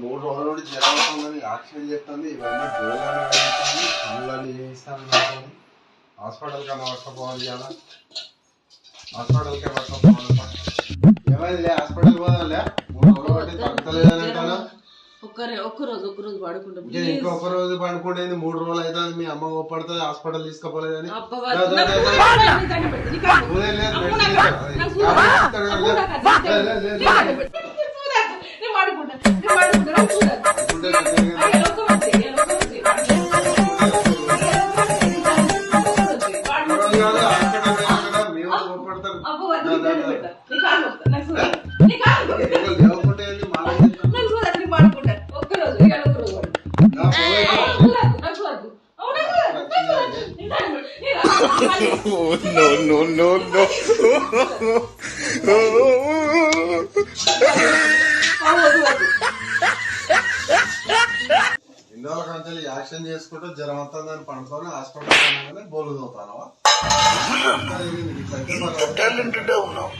మూడు రోజుల నుండి జ్వరం వస్తుందని యాక్షన్ చెప్తుంది ఇవన్నీ గోళాలు కళ్ళని వేయిస్తాను అనుకోని హాస్పిటల్కి అన్న పట్టుకోవాలి కదా హాస్పిటల్కి పట్టుకోవాలి ఏమైందిలే హాస్పిటల్ పోదాంలే మూడు రోజులు బట్టి తగ్గలేదని అంటాను ఒక్కరే ఒక్క రోజు ఒక్క రోజు పడుకుంటా ఇంకా ఇంకొక రోజు పడుకుంటే మూడు రోజులు అవుతుంది మీ అమ్మ పడుతుంది హాస్పిటల్ తీసుకోపోలేదని పెట్టు, లేదు, రా- no, యాక్షన్ చేసుకుంటూ జ్వరం వస్తుందని పనుకొని హాస్పిటల్ బోలు చదువుతానవా టాలెంటెడ్ ఉన్నావు